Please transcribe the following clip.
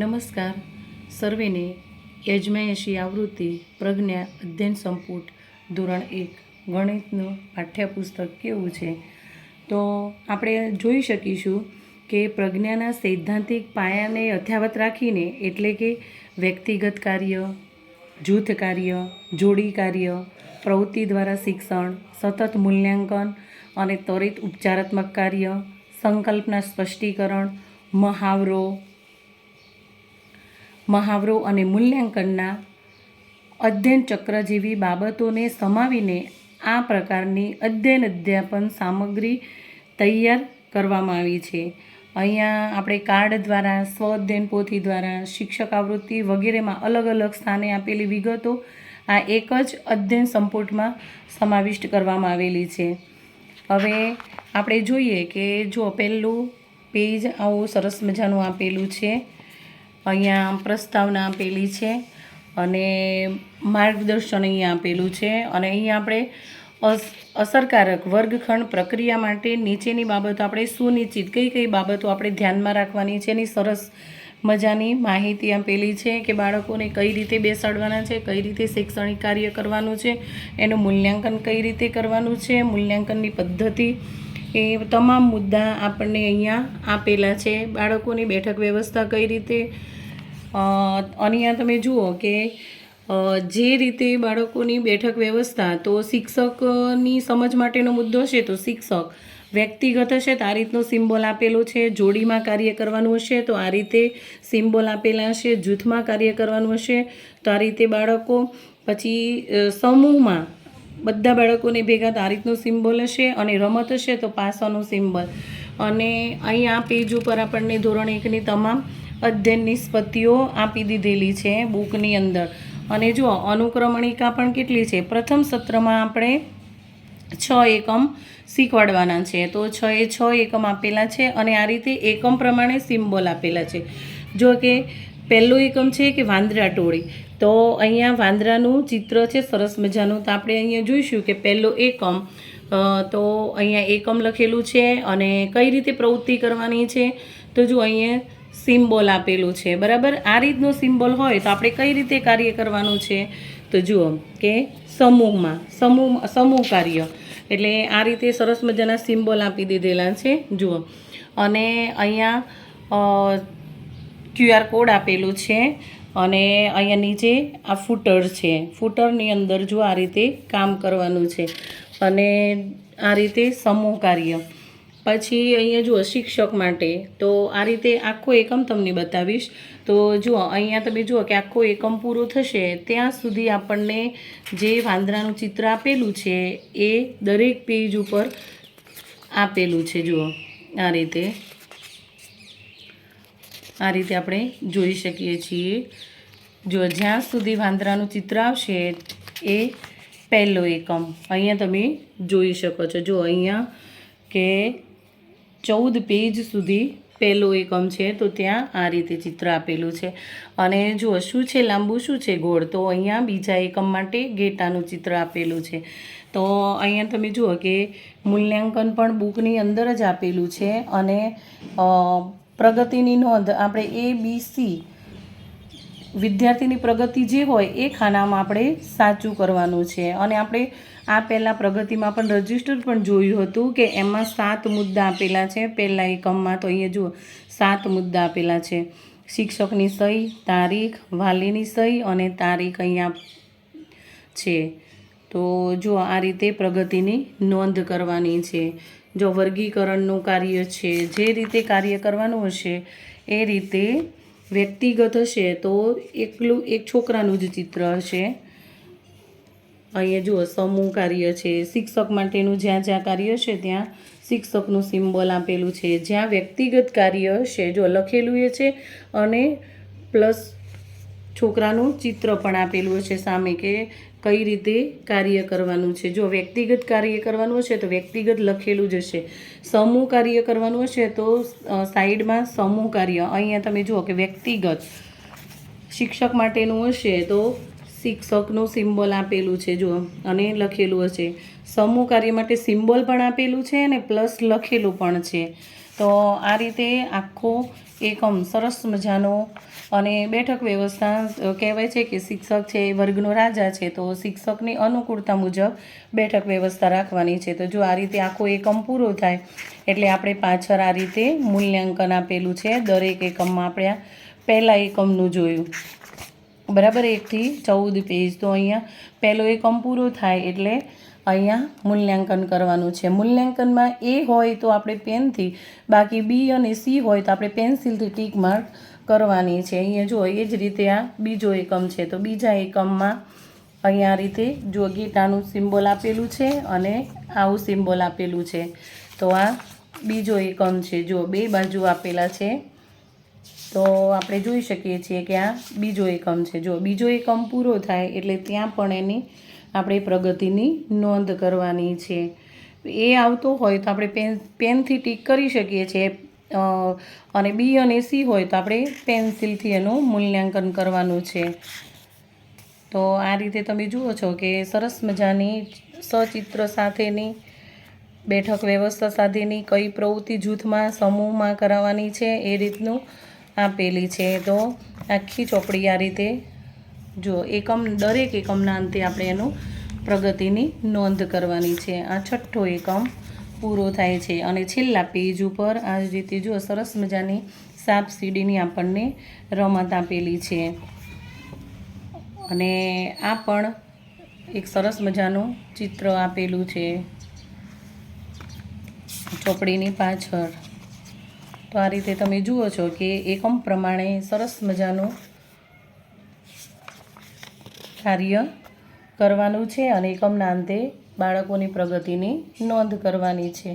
નમસ્કાર. સર્વેને યજમાયશી આવૃત્તિ પ્રજ્ઞા અધ્યયન સંપુટ ધોરણ એક ગણિતનું પાઠ્યપુસ્તક કેવું છે? તો આપણે જોઈ શકીશું કે પ્રજ્ઞાના સૈદ્ધાંતિક પાયાને યથાવત રાખીને એટલે કે વ્યક્તિગત કાર્ય, જૂથ કાર્ય, જોડી કાર્ય, પ્રવૃત્તિ દ્વારા શિક્ષણ, સતત મૂલ્યાંકન અને ત્વરિત ઉપચારાત્મક કાર્ય, સંકલ્પના સ્પષ્ટીકરણ, મહાવરો મહાવરો અને મૂલ્યાંકનના અધ્યયન ચક્ર જેવી બાબતોને સમાવીને આ પ્રકારની અધ્યયન અધ્યાપન સામગ્રી તૈયાર કરવામાં આવી છે. અહીંયા આપણે કાર્ડ દ્વારા સ્વ અધ્યયન પોથી દ્વારા, શિક્ષક આવૃત્તિ વગેરેમાં અલગ અલગ સ્થાને આપેલી વિગતો આ એક જ અધ્યયન સંપુટમાં સમાવિષ્ટ કરવામાં આવેલી છે. હવે આપણે જોઈએ કે જો પહેલું પેજ આવું સરસ મજાનું આપેલું છે. અહીંયા પ્રસ્તાવના આપેલી છે અને માર્ગદર્શન અહીંયા આપેલું છે અને અહીંયા આપણે અસ, અસરકારક વર્ગખંડ પ્રક્રિયા માટે નીચેની બાબતો આપણે સુનિશ્ચિત, કઈ કઈ બાબતો આપણે ધ્યાનમાં રાખવાની છે એની સરસ મજાની માહિતી આપેલી છે કે બાળકોને કઈ રીતે બેસાડવાના છે, કઈ રીતે શૈક્ષણિક કાર્ય કરવાનું છે, એનું મૂલ્યાંકન કઈ રીતે કરવાનું છે, મૂલ્યાંકનની પદ્ધતિ એ તમામ મુદ્દા આપણને અહીંયા આપેલા છે. બાળકોની બેઠક વ્યવસ્થા કઈ રીતે? અહીંયા તમે જુઓ કે જે રીતે બાળકોની બેઠક વ્યવસ્થા, તો શિક્ષકની સમજ માટેનો મુદ્દો છે, તો શિક્ષક વ્યક્તિગત હશે, તો આ રીતનો સિમ્બોલ આપેલો છે, જોડીમાં કાર્ય કરવાનું હશે, તો આ રીતે સિમ્બોલ આપેલા હશે, જૂથમાં કાર્ય કરવાનું હશે, તો આ રીતે બાળકો, પછી સમૂહમાં બધા બાળકોને ભેગા તો આ રીતનો સિમ્બોલ હશે અને રમત હશે તો પાસાનો સિમ્બોલ. અને અહીંયા પેજ ઉપર આપણને ધોરણ એકની તમામ અધ્યયન નિષ્પત્તિઓ આપી દીધેલી છે બુકની અંદર. અને જુઓ અનુક્રમણિકા પણ કેટલી છે? પ્રથમ સત્રમાં આપણે છ એકમ શીખવાડવાના છે. તો છ એ છ એકમ આપેલા છે અને આ રીતે એકમ પ્રમાણે સિમ્બોલ આપેલા છે. જો કે પહેલો એકમ છે કે વાંદરા ટોળી. તો અહીંયા વાંદરાનું ચિત્ર છે, સરસ મજાનું. તો આપણે અહીંયા જોઈશું કે પહેલો એકમ તો અહીંયા એકમ લખેલું છે અને કઈ રીતે પ્રવૃત્તિ કરવાની છે. તો જો અહીંયા સિમ્બોલ આપેલું છે, બરાબર? આ રીતનો સિમ્બોલ હોય તો આપણે કઈ રીતે કાર્ય કરવાનું છે? તો જુઓ કે સમૂહમાં, સમૂહ સમૂહ કાર્ય. એટલે આ રીતે સરસ મજાના સિમ્બોલ આપી દીધેલા છે, જુઓ. અને અહીંયા ક્યુઆર કોડ આપેલું છે. અને અહીંયા નીચે આ ફૂટર છે. ફૂટરની અંદર જો આ રીતે કામ કરવાનું છે. અને આ રીતે સમૂહ કાર્ય. પછી અહીંયા જુઓ શિક્ષક માટે. તો આ રીતે આખો એકમ તમને બતાવીશ. તો જુઓ, અહીંયા તમે જુઓ કે આખો એકમ પૂરો થશે. ત્યાં સુધી આપણને જે વાંદરાનું ચિત્ર આપેલું છે એ દરેક પેજ ઉપર આપેલું છે. જુઓ, આ રીતે. આ રીતે આપણે જોઈ શકીએ છીએ. જો જ્યાં સુધી વાંદરાનું ચિત્ર આવશે, એ પહેલો એકમ. અહીંયા તમે જોઈ શકો છો. જો અહીંયા કે ચૌદ પેજ સુધી પહેલો એકમ છે, તો ત્યાં આ રીતે ચિત્ર આપેલું છે. અને જો શું છે, લાંબુ શું છે ગોળ, તો અહીંયા બીજા એકમ માટે ગેટાનું ચિત્ર આપેલું છે. તો અહીંયા તમે જુઓ કે મૂલ્યાંકન પણ બુકની અંદર જ આપેલું છે અને પ્રગતિની નોંધ આપણે એ બી સી વિદ્યાર્થીની પ્રગતિ જે હોય એ ખાનામાં આપણે સાચું કરવાનું છે. અને આપણે આ પહેલાં પ્રગતિમાં પણ રજિસ્ટર પણ જોયું હતું કે એમાં સાત મુદ્દા આપેલા છે. પહેલાં એકમમાં તો અહીંયા જુઓ, સાત મુદ્દા આપેલા છે. શિક્ષકની સહી, તારીખ, વાલીની સહી અને તારીખ અહીંયા છે. તો જો આ રીતે પ્રગતિની નોંધ કરવાની છે. જો વર્ગીકરણનું કાર્ય છે, જે રીતે કાર્ય કરવાનું હશે, એ રીતે વ્યક્તિગત હશે તો એકલું, એક છોકરાનું જ ચિત્ર હશે. અહીંયા જુઓ, સમૂહ કાર્ય છે. શિક્ષક માટેનું જ્યાં જ્યાં કાર્ય છે, ત્યાં શિક્ષકનું સિમ્બોલ આપેલું છે. જ્યાં વ્યક્તિગત કાર્ય હશે, જો લખેલું એ છે, અને પ્લસ છોકરાનું ચિત્ર પણ આપેલું છે સામે કે કઈ રીતે કાર્ય કરવાનું છે? જો વ્યક્તિગત કાર્ય કરવાનું હશે તો વ્યક્તિગત લખેલું જ હશે. સમૂહ કાર્ય કરવાનું હશે તો સાઈડમાં સમૂહ કાર્ય. અહીંયા તમે જુઓ કે વ્યક્તિગત શિક્ષક માટેનું હશે તો શિક્ષકનું સિમ્બોલ આપેલું છે જો અને લખેલું હશે. સમૂહ કાર્ય માટે સિમ્બોલ પણ આપેલું છે અને પ્લસ લખેલું પણ છે. તો આ રીતે આખો એકમ સરસ મજાનો અને બેઠક વ્યવસ્થા કહેવાય છે કે શિક્ષક છે એ વર્ગનો રાજા છે, તો શિક્ષકની અનુકૂળતા મુજબ બેઠક વ્યવસ્થા રાખવાની છે. તો જો આ રીતે આખો એકમ પૂરો થાય, એટલે આપણે પાછળ આ રીતે મૂલ્યાંકન આપેલું છે. દરેક એકમમાં આપણે પહેલાં એકમનું જોયું. બરાબર એકથી ચૌદ પેજ તો અહીંયા પહેલો એકમ પૂરો થાય એટલે અહીંયા મૂલ્યાંકન કરવાનું છે. મૂલ્યાંકનમાં એ હોય તો આપણે પેનથી, બાકી બી અને સી હોય તો આપણે પેન્સિલથી ટીક માર્ક કરવાની છે. અહીંયા જો એ જ રીતે આ બીજો એકમ છે. તો બીજા એકમમાં અહીંયા રીતે જો ગીટાનું સિમ્બોલ આપેલું છે અને આવું સિમ્બોલ આપેલું છે. તો આ બીજો એકમ છે. જો બે બાજુ આપેલા છે, તો આપણે જોઈ શકીએ છીએ કે આ બીજો એકમ છે. જો બીજો એકમ પૂરો થાય એટલે ત્યાં પણ એની આપણે પ્રગતિની નોંધ કરવાની છે. એ આવતો હોય તો આપણે પેન, પેનથી ટીક કરી શકીએ છીએ. અને બી અને સી હોય તો આપણે પેન્સિલથી એનું મૂલ્યાંકન કરવાનું છે. તો આ રીતે તમે જુઓ છો કે સરસ મજાની સચિત્ર સાથેની બેઠક વ્યવસ્થા સાથેની કઈ પ્રવૃત્તિ જૂથમાં, સમૂહમાં કરાવવાની છે એ રીતનું આપેલી છે. તો આખી ચોપડી આ રીતે જો એકમ, દરેક એકમના અંતે આપણે એનું પ્રગતિની નોંધ કરવાની છે. આ છઠ્ઠો એકમ પૂરો થાય છે અને છેલ્લા પેજ ઉપર આ રીતે જો સરસ મજાની સાપ સીડીની આપણને રમત આપેલી છે. અને આ પણ એક સરસ મજાનું ચિત્ર આપેલું છે. ચોપડીની પાછળ. તો આ રીતે તમે જુઓ છો કે એકમ પ્રમાણે સરસ મજાનું કાર્ય કરવાનું છે અને એકમના અંતે બાળકોની પ્રગતિની નોંધ કરવાની છે.